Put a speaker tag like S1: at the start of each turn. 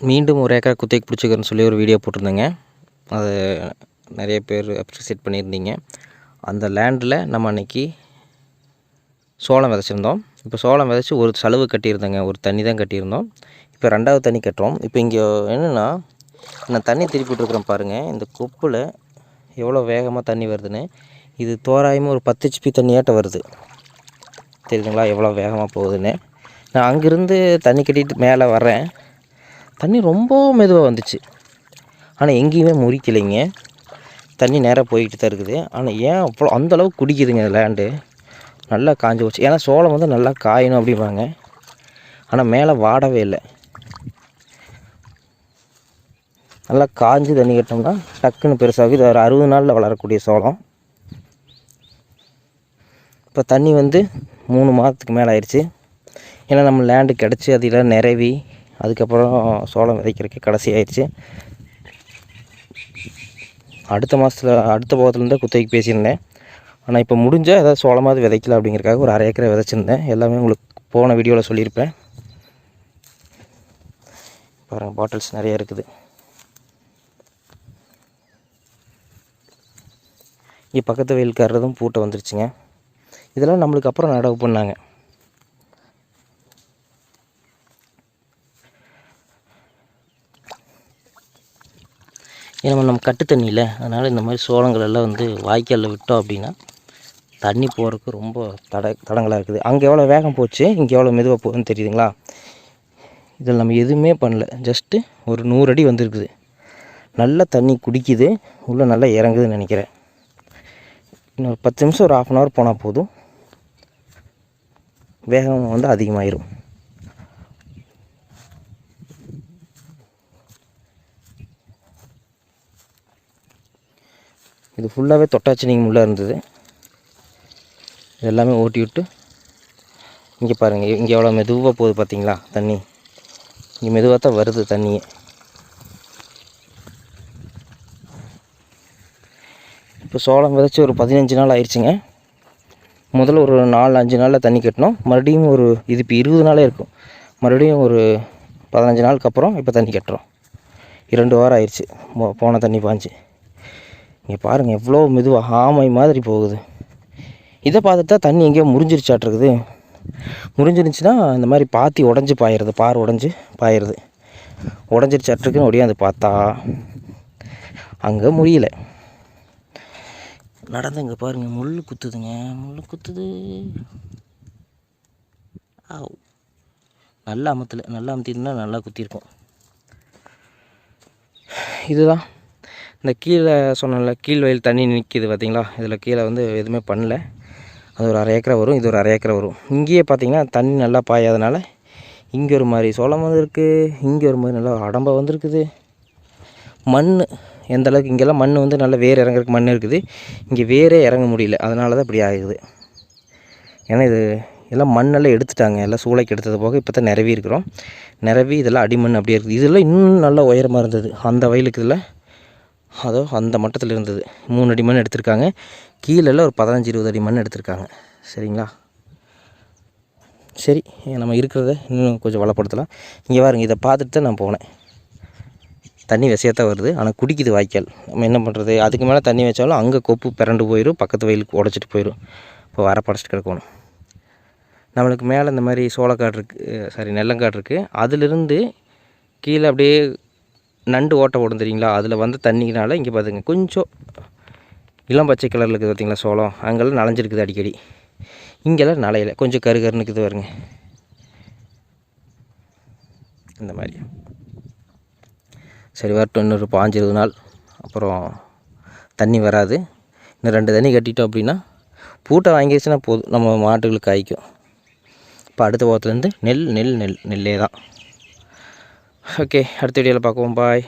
S1: மீண்டும் ஒரு ஏக்கர் குத்தைக்கு பிடிச்சிக்கிறேன்னு சொல்லி ஒரு வீடியோ போட்டிருந்தேங்க. அது நிறைய பேர் அப்ரிசியேட் பண்ணியிருந்தீங்க. அந்த லேண்டில் நம்ம அன்றைக்கி சோளம் விதைச்சிருந்தோம். இப்போ சோளம் விதைச்சி ஒரு செலவு கட்டியிருந்தேங்க. ஒரு தண்ணி தான் கட்டியிருந்தோம். இப்போ ரெண்டாவது தண்ணி கட்டுறோம். இப்போ இங்கே என்னென்னா நான் தண்ணி திருப்பிட்டுருக்குறேன் பாருங்கள் இந்த கொப்பில் எவ்வளோ வேகமாக தண்ணி வருதுன்னு. இது தோராயமாக ஒரு பத்து ஹெச்பி தண்ணியாட்ட வருது. தெரியுதுங்களா? எவ்வளோ வேகமாக போகுதுன்னு. நான் அங்கேருந்து தண்ணி கட்டிட்டு மேலே வரேன் தண்ணி ரொம்ப மெதுவாக வந்துச்சு. ஆனால் எங்கேயுமே முறிக்கலைங்க. தண்ணி நேராக போய்கிட்டு தான் இருக்குது. ஆனால் ஏன் அவ்வளோ அந்தளவுக்கு குடிக்குதுங்க லேண்டு நல்லா காஞ்சி போச்சு. ஏன்னா சோளம் வந்து நல்லா காயணும் அப்படிம்பாங்க. ஆனால் மேலே வாடவே இல்லை. நல்லா காஞ்சி தண்ணி கட்டோம்னா டக்குன்னு பெருசாகும் இது ஒரு அறுபது நாளில் வளரக்கூடிய சோளம். இப்போ தண்ணி வந்து மூணு மாதத்துக்கு மேலே ஆயிடுச்சு. ஏன்னா நம்ம லேண்டு கிடச்சி அதில் நிறவி அதுக்கப்புறம் சோளம் விதைக்கிறதுக்கு கடைசி ஆயிடுச்சு. அடுத்த மாதத்தில் அடுத்த போகத்துலேருந்தே குத்தகைக்கு பேசியிருந்தேன். ஆனால் இப்போ முடிஞ்சால் ஏதாவது சோளமாவது விதைக்கல அப்படிங்கிறக்காக ஒரு அரை ஏக்கரை விதைச்சிருந்தேன். எல்லாமே உங்களுக்கு போன வீடியோவில் சொல்லியிருப்பேன். பாருங்கள் பாட்டில்ஸ் நிறைய இருக்குது. இங்கே பக்கத்து வெயில்காரதும் பூட்டை வந்துருச்சுங்க. இதெல்லாம் நம்மளுக்கு அப்புறம் நடவு பண்ணாங்க. ஏன்னா நம்ம கட்டு தண்ணியில் அதனால் இந்த மாதிரி சோளங்கள் எல்லாம் வந்து வாய்க்காலில் விட்டோம் அப்படின்னா தண்ணி போகிறதுக்கு ரொம்ப தட தடங்களாக இருக்குது. அங்கே எவ்வளோ வேகம் போச்சு இங்கே எவ்வளோ மெதுவாக போகுதுன்னு தெரியுதுங்களா? இதில் நம்ம எதுவுமே பண்ணல. ஜஸ்ட்டு ஒரு நூறு அடி வந்திருக்குது. நல்லா தண்ணி குடிக்குது. உள்ளே நல்லா இறங்குதுன்னு நினைக்கிறேன். இன்னொரு பத்து நிமிஷம் ஒரு ஆஃப் அன் ஹவர் போனால் போதும். வேகம் வந்து அதிகமாயிரும். இது ஃபுல்லாகவே தொட்டாச்சி நீங்கள் உள்ளே இருந்தது. எல்லாமே ஓட்டி விட்டு இங்கே பாருங்கள் இங்கே எவ்வளோ மெதுவாக போகுது பார்த்தீங்களா தண்ணி. இங்கே மெதுவாக தான் வருது தண்ணியே. இப்போ சோளம் விதைச்சி ஒரு பதினஞ்சு நாள் ஆயிடுச்சுங்க. முதல்ல ஒரு நாலு அஞ்சு நாளில் தண்ணி கட்டினோம். மறுபடியும் ஒரு இது இப்போ இருபது நாளே இருக்கும். மறுபடியும் ஒரு பதினஞ்சு நாளுக்கு அப்புறம் இப்போ தண்ணி கட்டுறோம். இரண்டு வாரம் ஆயிடுச்சு போன தண்ணி பாஞ்சு. இங்கே பாருங்கள் எவ்வளோ மெதுவாக ஆமை மாதிரி போகுது. இதை பார்த்துட்டு தான் தண்ணி எங்கேயோ முறிஞ்சிருச்சாட்டிருக்குது. முறிஞ்சிருந்துச்சுன்னா இந்த மாதிரி பாத்தி உடஞ்சி பாயிடுது பார் உடஞ்சி பாயிடுது உடஞ்சிருச்சாட்டிருக்குன்னு ஒடியாந்து பார்த்தா அங்கே முடியல. நடந்து இங்கே பாருங்கள் முள் குத்துதுங்க முள் குத்துது. ஆவ். நல்லா அமத்தில் நல்லா அமுத்தினா நல்லா குத்திருக்கும். இதுதான். இந்த கீழே சொன்னல கீழ் வயல் தண்ணி நிற்கிது பார்த்தீங்களா இதில் கீழே வந்து எதுவுமே பண்ணல. அது ஒரு அரை ஏக்கரை வரும் இது ஒரு அரை ஏக்கரை வரும். இங்கேயே பார்த்தீங்கன்னா தண்ணி நல்லா பாயாதனால இங்கே ஒரு மாதிரி சோளம் வந்துருக்கு இங்கே ஒரு மாதிரி நல்லா அடம்ப வந்திருக்குது. மண் எந்த அளவுக்கு இங்கெல்லாம் மண் வந்து நல்லா வேர் இறங்குறதுக்கு மண் இருக்குது. இங்கே வேரே இறங்க முடியல அதனால தான் இப்படி ஆகுது. ஏன்னா இது எல்லாம் மண்ணெல்லாம் எடுத்துட்டாங்க எல்லாம் சூளைக்கு எடுத்தது போக இப்போ தான் நிறவி இருக்கிறோம். நிறவி இதெல்லாம் அடிமண் அப்படியே இருக்குது. இதெல்லாம் இன்னும் நல்லா உயரமாக இருந்தது. அந்த வயலுக்கு இதில் அதோ அந்த மட்டத்தில் இருந்தது. மூணு அடி மண் எடுத்திருக்காங்க. கீழெல்லாம் ஒரு பதினஞ்சு இருபது அடி மண் எடுத்திருக்காங்க. சரிங்களா? சரி நம்ம இருக்கிறத இன்னும் கொஞ்சம் வளப்படுத்தலாம். இங்கே பாருங்க இதை பார்த்துட்டு தான் நான் போனேன். தண்ணி விஷயத்தான் வருது ஆனால் குடிக்குது வாய்க்கால். நம்ம என்ன பண்ணுறது அதுக்கு மேலே தண்ணி வச்சாலும் அங்கே கொப்பு பிறண்டு போயிடும் பக்கத்து வயலுக்கு உடச்சிட்டு போயிடும் இப்போ வர படைச்சிட்டு கிடக்கணும். நம்மளுக்கு மேலே இந்த மாதிரி சோளக்காடு இருக்குது சாரி நெல்லங்காடு இருக்குது அதிலிருந்து கீழே அப்படியே நண்டு ஓட்டை போடும் தெரியுங்களா? அதில் வந்து தண்ணினால இங்கே பார்த்துங்க கொஞ்சம் இளம் பச்சை கலரில் இருக்குது பார்த்தீங்களா சோளம்? அங்கெல்லாம் நனைஞ்சிருக்குது அடிக்கடி. இங்கெல்லாம் நலையில் கொஞ்சம் கரு கருன்னு இருக்குது பாருங்க. இந்த மாதிரி. சரி வரட்டும். இன்னொரு பாஞ்சிருது இருபது நாள். அப்புறம் தண்ணி வராது. இன்னும் ரெண்டு தண்ணி கட்டிட்டோம் அப்படின்னா பூட்டை வாங்கிடுச்சுன்னா போதும். நம்ம மாட்டுகளுக்கு காய்க்கும். இப்போ அடுத்த போகத்துலேருந்து நெல் நெல் நெல் நெல்லே தான். ஓகே அடுத்த வீடியோவில் பார்க்குவோம். பாய்